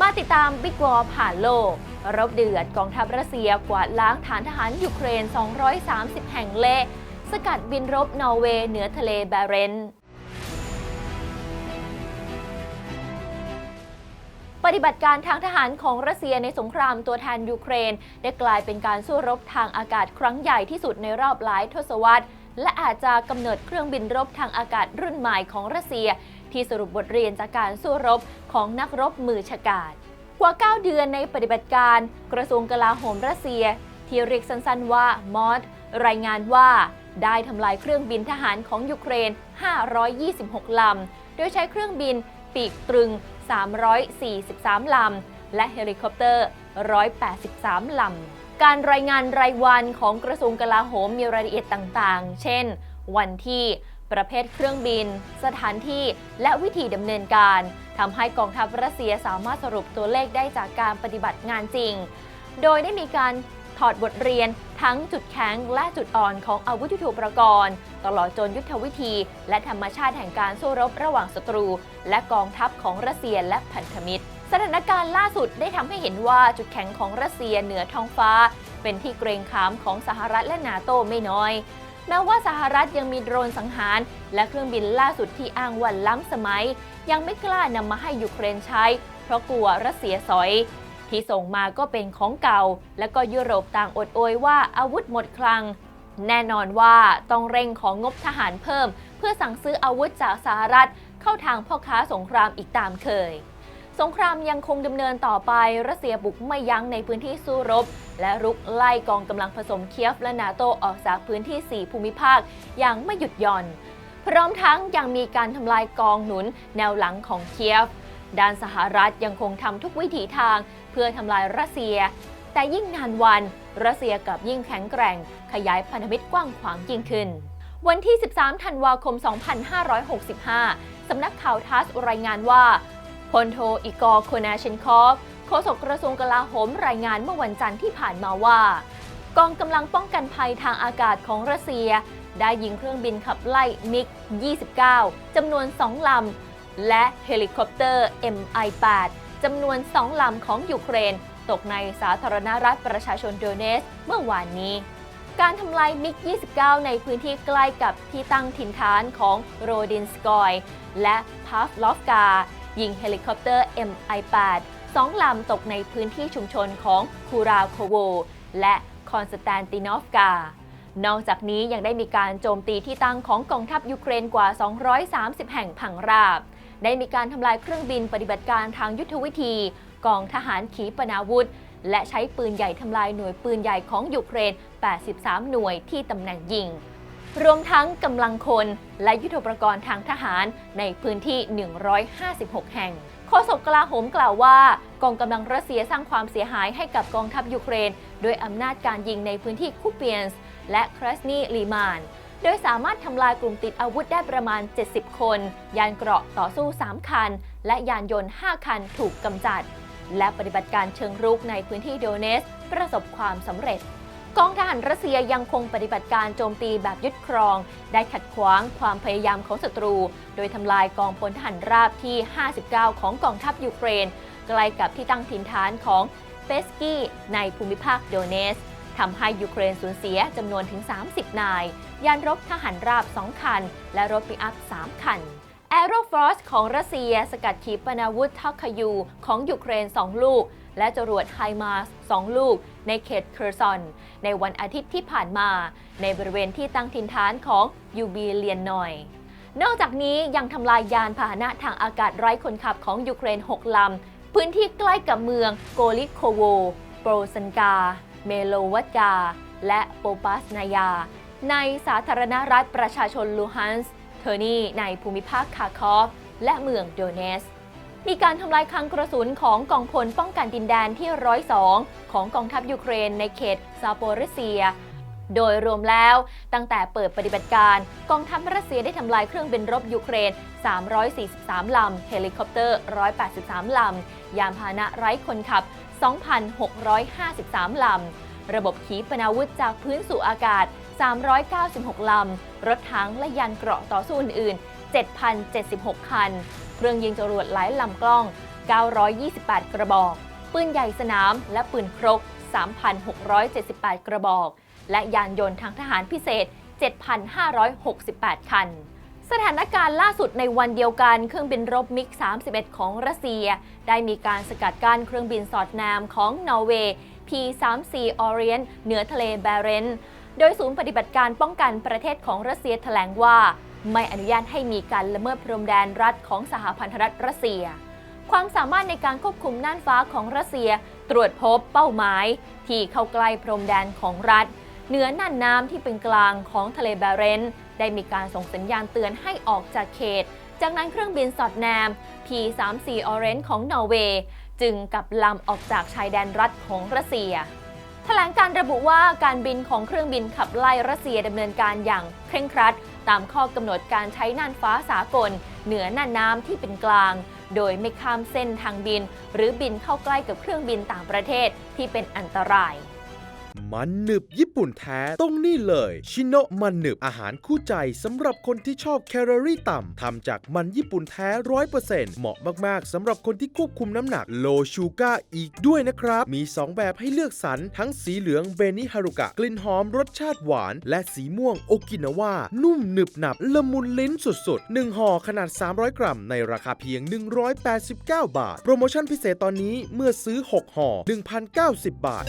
มาติดตามบิ๊กวอลผ่านโลก รบเดือดกองทัพรัสเซียกวาดล้างฐานทหารยูเครน 230 แห่งเละสกัดบินรบนอร์เวย์เหนือทะเลแบเรนต์ปฏิบัติการทางทหารของรัสเซียในสงครามตัวแทนยูเครน ได้กลายเป็นการสู้รบทางอากาศครั้งใหญ่ที่สุดในรอบหลายทศวรรษ และอาจจะกำเนิดเครื่องบินรบทางอากาศรุ่นใหม่ของรัสเซีย ที่สรุปบทเรียนจากการสู้รบของนักรบมือฉกาจกว่า 9 เดือนในปฏิบัติการ กระทรวงกลาโหมรัสเซีย ที่เรียกสั้นๆว่ามอดรายงานว่าได้ทำลายเครื่องบินทหารของยูเครน 526 ลำ โดยใช้เครื่องบินปีกตรึง 343 ลำ และเฮลิคอปเตอร์ 183 ลำ การรายงานรายวันของกระทรวงกลาโหมมีรายละเอียดต่างๆ เช่น วันที่ ประเภทเครื่องบิน สถานที่ และวิธีดำเนินการทำให้กองทัพรัสเซียสามารถสรุปตัวเลขได้จากการปฏิบัติงานจริง โดยได้มีการถอดบทเรียนทั้งจุดแข็งและจุดอ่อนของอาวุธยุทโธปกรณ์ ตลอดจนยุทธวิธี และธรรมชาติแห่งการสู้รบระหว่างศัตรู และกองทัพของรัสเซียและพันธมิตร สถานการณ์ล่าสุดได้ทำให้เห็นว่าจุดแข็งของรัสเซียเหนือท้องฟ้า เป็นที่เกรงขามของสหรัฐและนาโตไม่น้อย แม้ว่าสหรัฐยังมีโดรนสังหาร และเครื่องบินล่าสุดที่อ้างว่าล้ำสมัย ยังไม่กล้านำมาให้ยูเครนใช้ เพราะกลัวรัสเซียสอย ที่ส่งมาก็เป็นของเก่า และก็ยุโรปต่างอดโอยว่าอาวุธหมดคลัง แน่นอนว่าต้องเร่งของงบทหารเพิ่ม เพื่อสั่งซื้ออาวุธจากสหรัฐ เข้าทางพ่อค้าสงครามอีกตามเคย สงครามยังคงดำเนินต่อไป รัสเซียบุกไม่ยั้งในพื้นที่สู้รบ และรุกไล่กองกำลังผสมเคียฟและนาโตออกจากพื้นที่ 4 ภูมิภาคอย่างไม่หยุดหย่อน พร้อมทั้งยังมีการทำลายกองหนุนแนวหลังของเคียฟ ด้านสหรัฐยังคงทำทุกวิถีทางเพื่อทำลายรัสเซีย แต่ยิ่งนานวัน รัสเซียกับยิ่งแข็งแกร่ง ขยายพันธมิตรกว้างขวางยิ่งขึ้น วันที่ 13 ธันวาคม 2565 สำนักข่าวทัสรายงานว่า พลโทอีกอร์โคนาเชนคอฟโฆษกกระทรวงกลาโหมรายงานเมื่อวันจันทร์ที่ผ่านมาว่า กองกำลังป้องกันภัยทางอากาศของรัสเซีย ได้ยิงเครื่องบินขับไล่มิก 29 จำนวน 2 ลำ และเฮลิคอปเตอร์ MI-8 จำนวน 2 ลำของยูเครน ตกในสาธารณรัฐประชาชนโดเนสเมื่อวานนี้ การทำลายมิก 29 ในพื้นที่ใกล้กับที่ตั้งถิ่นฐานของโรดินสกอย และพาฟลอฟกา ยิงเฮลิคอปเตอร์ MI-8 สองลำตกในพื้นที่ชุมชนของคูราโคโว และคอนสแตนตินอฟกา นอกจากนี้ยังได้มีการโจมตีที่ตั้งของกองทัพยูเครนกว่า 230 แห่งพังราบ ได้มีการทำลายเครื่องบินปฏิบัติการทางยุทธวิธี กองทหารขีปนาวุธ และใช้ปืนใหญ่ทำลายหน่วยปืนใหญ่ของยูเครน 83 หน่วยที่ตำแหน่งยิง รวมทั้งกำลังคนและยุทโธปกรณ์ทางทหารในพื้นที่ 156 แห่งโฆษกกลาโหมกล่าวว่า กองกำลังรัสเซียสร้างความเสียหายให้กับกองทัพยูเครน โดยอำนาจการยิงในพื้นที่คูเปียนส์และครัสนีลีมาน โดยสามารถทำลายกลุ่มติดอาวุธได้ประมาณ 70 คน ยานเกราะต่อสู้ 3 คัน และยานยนต์ 5 คันถูกกำจัด และปฏิบัติการเชิงรุกในพื้นที่โดเนส ประสบความสำเร็จ กองทหารรัสเซียยังคงปฏิบัติการโจมตีแบบยึดครอง ได้ขัดขวางความพยายามของศัตรู โดยทำลายกองพลทหารราบที่ 59 ของกองทัพยูเครน ใกล้กับที่ตั้งถิ่นฐานของเฟสกี้ในภูมิภาคโดเนสทำให้ยูเครนสูญเสียจำนวนถึง 30 นาย ยานรบทหารราบ 2 คัน และรถปิกอัพ 3 คันแอโรฟอสของรัสเซีย สกัดขีปนาวุธทักคยูของยูเครน 2 ลูก และจรวดไฮมาส2ลูก ในเขตเคอร์ซอน ในวันอาทิตย์ที่ผ่านมา ในบริเวณที่ตั้งถิ่นฐานของยูบีเลียนนอยนอกจากนี้ยังทำลายยานพาหนะทางอากาศไร้คนขับของยูเครน 6 ลำ พื้นที่ใกล้กับเมืองโกลิโคโว โปรซันกา เมโลวัตกา และโปปัสนายา ในสาธารณรัฐประชาชนลูฮันส์ เทอร์นีในภูมิภาคคาคอฟ และเมืองโดเนส มีการทำลายคลังกระสุนของกองพลป้องกันดินแดนที่ร้อยสองของกองทัพยูเครนในเขตซาโปริเซีย โดยรวมแล้วตั้งแต่เปิดปฏิบัติการ กองทัพรัสเซียได้ทำลายเครื่องบินรบยูเครน 343 ลำ เฮลิคอปเตอร์ 183 ลำ ยานพาหนะไร้คนขับ 2,653 ลำ ระบบขีปนาวุธจากพื้นสู่อากาศ 396 ลำ รถถังและยานเกราะต่อสู้อื่นๆ7,076 คัน เครื่องยิงจรวดหลายลำกล้อง 928 กระบอก ปืนใหญ่สนามและปืนครก 3,678 กระบอก และยานยนต์ทางทหารพิเศษ 7,568 คันสถานการณ์ล่าสุดในวันเดียวกันเครื่องบินรบมิก 31 ของรัสเซีย ได้มีการสกัดกั้นเครื่องบินสอดแนมของนอร์เวย์ P-34 Orient เหนือทะเลแบเรน โดยศูนย์ปฏิบัติการป้องกันประเทศของรัสเซียแถลงว่า ไม่อนุญาตให้มีการละเมิดพรมแดนรัฐของสหพันธรัฐรัสเซีย ความสามารถในการควบคุมน่านฟ้าของรัสเซีย ตรวจพบเป้าหมาย ที่เข้าใกล้พรมแดนของรัฐ เหนือน่านน้ำที่เป็นกลางของทะเลแบเรนต์ได้มีการส่งสัญญาณเตือนให้ออกจากเขต จากนั้นเครื่องบินสอดแนม P-34 Orange ของนอร์เวย์จึงกลับลำออกจากชายแดนรัฐของรัสเซีย ลงการระบุว่าการบินของเครื่องบินขับไล่รัสเซียดำเนินการอย่างเคร่งครัด ตามข้อกำหนดการใช้น่านฟ้าสากล เหนือน่านน้ำที่เป็นกลาง โดยไม่ข้ามเส้นทางบิน หรือบินเข้าใกล้กับเครื่องบินต่างประเทศที่เป็นอันตราย มันหนึบญี่ปุ่นแท้ต้องนี่เลยชิโนะมันหนึบอาหารคู่ใจสำหรับคนที่ชอบแคลอรี่ต่ำทำจากมันญี่ปุ่นแท้ร้อยเปอร์เซ็นต์เหมาะมากๆสำหรับคนที่ควบคุมน้ำหนักโลชูกาอีกด้วยนะครับ มี 2 แบบให้เลือกสรรทั้งสีเหลืองเบนิฮารุกะ กลิ่นหอมรสชาติหวาน และสีม่วงโอกินาวานุ่มหนึบหนับละมุนลิ้นสุดๆ 1ห่อขนาด 300 กรัม ในราคาเพียง 189 บาท โปรโมชั่นพิเศษตอนนี้เมื่อซื้อ 6ห่อ1,090 บาท